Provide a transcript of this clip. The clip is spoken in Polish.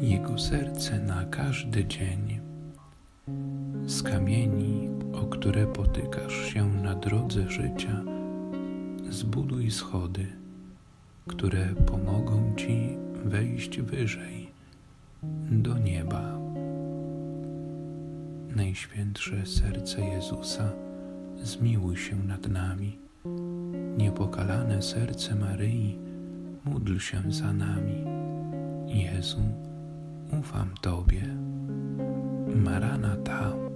Jego serce na każdy dzień. Z kamieni, o które potykasz się na drodze życia, zbuduj schody, które pomogą ci wejść wyżej do nieba. Najświętsze serce Jezusa, zmiłuj się nad nami. Niepokalane serce Maryi, módl się za nami. Jezu, ufam Tobie. Maranata.